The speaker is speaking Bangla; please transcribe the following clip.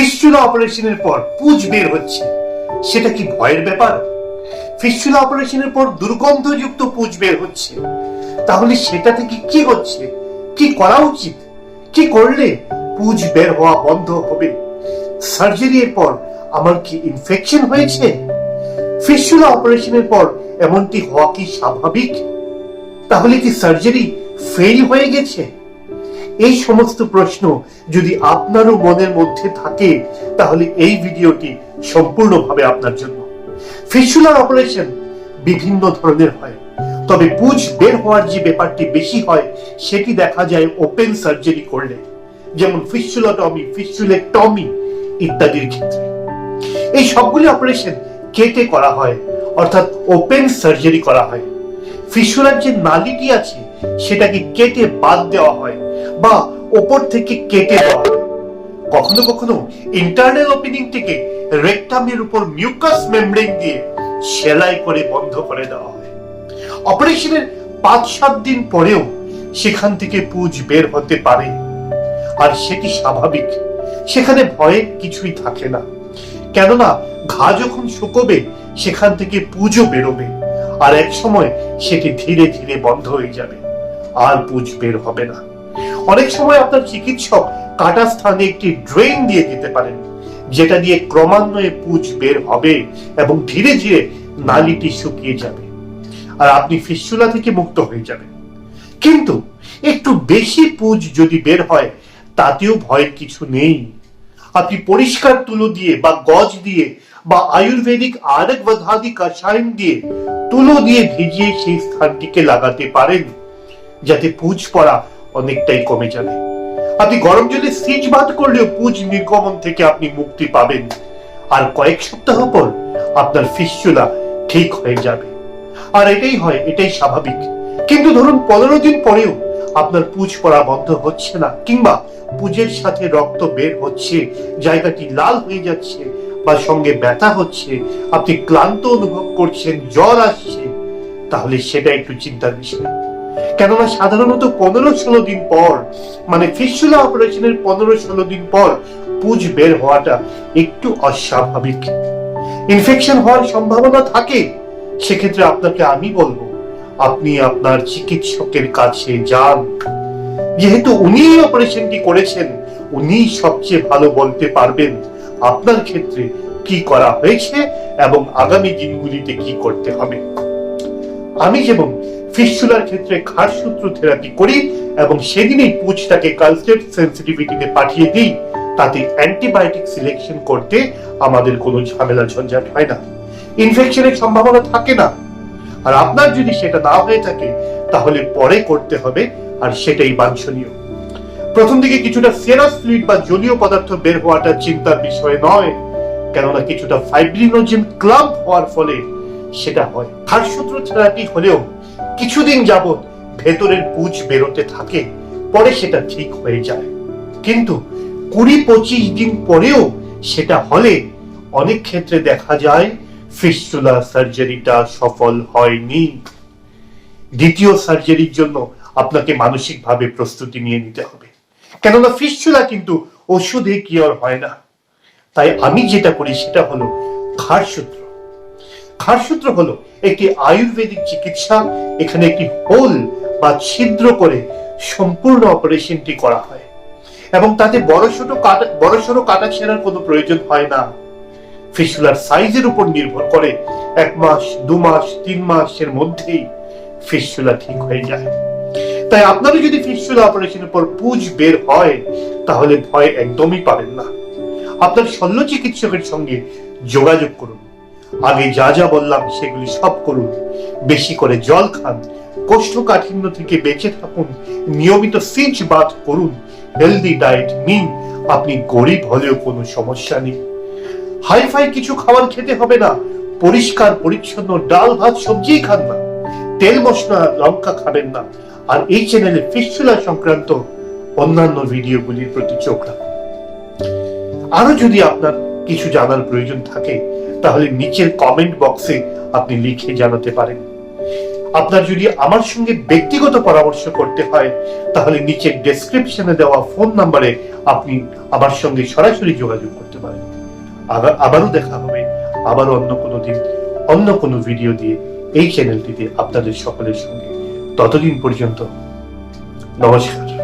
ফিস্টুলা অপারেশনের পর পুজ বের হচ্ছে। সেটা কি ভয়ের ব্যাপার? ফিস্টুলা অপারেশনের পর দুর্গন্ধযুক্ত পুজ বের হচ্ছে। তাহলে সেটা থেকে কি হচ্ছে? কি করা উচিত? কি করলে পুজ বের হওয়া বন্ধ হবে? সার্জারির পর আমার কি ইনফেকশন হয়েছে? ফিস্টুলা অপারেশনের পর এমনটি হওয়া কি স্বাভাবিক? তাহলে কি সার্জারি ফেল হয়ে গেছে? এই সমস্ত প্রশ্ন যদি আপনারও মনের মধ্যে থাকে, তাহলে এই ভিডিওটি সম্পূর্ণভাবে আপনার জন্য। ফিস্টুলার অপারেশন বিভিন্ন ধরনের হয়, তবে পুজ বের হওয়ার যে ব্যাপারটি বেশি হয়, সেটি দেখা যায় ওপেন সার্জারি করলে, যেমন ফিস্টুলাটমি ফিস্টুলেক্টমি ইত্যাদির ক্ষেত্রে। এই সবগুলি অপারেশন কেটে করা হয়, অর্থাৎ ওপেন সার্জারি করা হয়। ফিস্টুলার যে নালিটি আছে, সেটাকে কেটে বাদ দেওয়া হয়। বা ওপর থেকে কেটে দেওয়া কখনো কখনো ইন্টারনাল ওপেনিং থেকে রেকটামের উপর মিউকাস মেমব্রেন দিয়ে সেলাই করে বন্ধ করে দেওয়া হয়। অপারেশনের পাঁচ, সাত দিন পরেও সেখান থেকে পুজ বের হতে পারে। আর সেটি স্বাভাবিক? সেখানে ভয়ের কিছুই থাকে না। কেননা ঘা যখন শুকোবে, সেখান থেকে পুজো বেরোবে। আর এক সময় সেটি ধীরে ধীরে বন্ধ হয়ে যাবে। আর পুজ বের হবে না। অনেক সময় আপনার চিকিৎসক কাটা স্থানে একটি ড্রেন দিয়ে দিতে পারেন, যেটা দিয়ে ক্রমান্বয়ে পুজ বের হবে এবং ধীরে ধীরে নালিটি শুকিয়ে যাবে আর আপনি ফিস্টুলা থেকে মুক্ত হয়ে যাবেন। কিন্তু একটু বেশি পুজ যদি বের হয়, তাতেও ভয়ের কিছু নেই। আপনি পরিষ্কার তুলো দিয়ে বা গজ দিয়ে বা আয়ুর্বেদিক আরেক বধাদি কাষায়ন দিয়ে তুলো দিয়ে ভিজিয়ে সেই স্থানটিকে লাগাতে পারেন, যাতে পুজ পড়া অনেকটাই কমে যাবে। আপনি গরম জলে সিজ বাদ করলেও পুজ নির্গমন থেকে আপনি মুক্তি পাবেন। আর কয়েক সপ্তাহ পর আপনার ফিস্টুলা ঠিক হয়ে যাবে। আর এটাই হয়, এটাই স্বাভাবিক। কিন্তু ধরুন পনেরো দিন পরেও আপনার পুজ পড়া বন্ধ হচ্ছে না, কিংবা পুজের সাথে রক্ত বের হচ্ছে, জায়গাটি লাল হয়ে যাচ্ছে বা সঙ্গে ব্যথা হচ্ছে, আপনি ক্লান্ত অনুভব করছেন, জ্বর আসছে, তাহলে সেটা একটু চিন্তার বিষয়। কেননা সাধারণত পনেরো ষোলো দিন পর মানে ফিস্টুলা অপারেশনের পনেরো ষোলো দিন পর পুজ বের হওয়াটা একটু অস্বাভাবিক। ইনফেকশন হওয়ার সম্ভাবনা থাকে, সেক্ষেত্রে আপনাকে আমি বলব, আপনি আপনার চিকিৎসকের কাছে যান। যেহেতু উনি অপারেশনটি করেছেন উনি সবচেয়ে ভালো বলতে পারবেন আপনার ক্ষেত্রে কি করা হয়েছে এবং আগামী দিনগুলিতে কি করতে হবে। আমি যেমন ফিস্টুলার ক্ষেত্রে খারসূত্র থেরাপি করি এবং সেদিনই পুঁজটাকে কালচার সেন্সিটিভিটিতে পাঠিয়ে দিই। তাতে অ্যান্টিবায়োটিক সিলেকশন করতে আমাদের কোনো ঝামেলা ঝঞ্ঝাট হয় না। ইনফেকশনের সম্ভাবনা থাকে না। আর আপনার যদি সেটা না হয়ে থাকে, তাহলে পরে করতে হবে, আর সেটাই বাঞ্ছনীয়। প্রথম দিকে কিছুটা সেরাস ফ্লুইড বা জলীয় পদার্থ বের হওয়াটা চিন্তার বিষয় নয়, কেননা কিছুটা ফাইব্রিনোজেন ক্লাব হওয়ার ফলে সেটা হয়। হাড়সূত্র থেরাপি হলেও কিছুদিন যাবত ভেতরের পুজ বেরোতে থাকে, পরে সেটা ঠিক হয়ে যায়। কিন্তু কুড়ি পঁচিশ দিন পরেও সেটা হলে অনেক ক্ষেত্রে দেখা যায় ফিস্টুলা সার্জারিটা সফল হয়নি। দ্বিতীয় সার্জারির জন্য আপনাকে মানসিকভাবে প্রস্তুতি নিয়ে নিতে হবে। কেননা ফিস্টুলা কিন্তু ওষুধে কিওর হয় না। তাই আমি যেটা করি সেটা হলো খারসূত্র খারসূত্র হলো একটি আয়ুর্বেদিক চিকিৎসা, এখানে একটি হোল বা ছিদ্র করে সম্পূর্ণ অপারেশনটি করা হয়। এবং তাতে বড় ছোট কাটা, বড় সড়ো কাটা ছেঁড়ার কোনো প্রয়োজন হয় না। ফিস্টুলার সাইজের উপর নির্ভর করে এক মাস, দু মাস, তিন মাসের মধ্যেই ফিস্টুলা ঠিক হয়ে যায়। তাই আপনারও যদি ফিস্টুলা অপারেশনের পর পুজ বের হয়, তাহলে ভয় একদমই পাবেন না। আপনার শল্য চিকিৎসকের সঙ্গে যোগাযোগ করুন। আগে যা যা বললাম সেগুলি সব করুন। বেশি করে জল খান, কোষ্ঠকাঠিন্য থেকে বেঁচে থাকুন, নিয়মিত সিঞ্চ বাদ করুন হেলদি ডায়েট নিন, আপনি গরিব হলেও কোনো সমস্যা নেই। হাইফাই কিছু খাবার খেতে হবে না, পরিষ্কার, পরিচ্ছন্ন ডাল, ভাত, সবজি খান না। তেল মশলা লঙ্কা খাবেন না। আর এই চ্যানেলে ফিস্টুলা সংক্রান্ত অন্যান্য ভিডিওগুলির প্রতি চোখ রাখুন। আরও যদি আপনার কিছু জানার প্রয়োজন থাকে তাহলে নিচের কমেন্ট বক্সে আপনি লিখে জানাতে পারেন। আপনার যদি আমার সঙ্গে ব্যক্তিগত পরামর্শ করতে হয়, তাহলে নিচের ডেসক্রিপশনে দেওয়া ফোন নাম্বারে আপনি আমার সঙ্গে সরাসরি যোগাযোগ করতে পারেন। আবার, আবারও দেখা হবে, আবারও অন্য কোনো দিন, অন্য কোনো ভিডিও দিয়ে এই চ্যানেলটিতে আপনাদের সকলের সঙ্গে। ততদিন পর্যন্ত নমস্কার।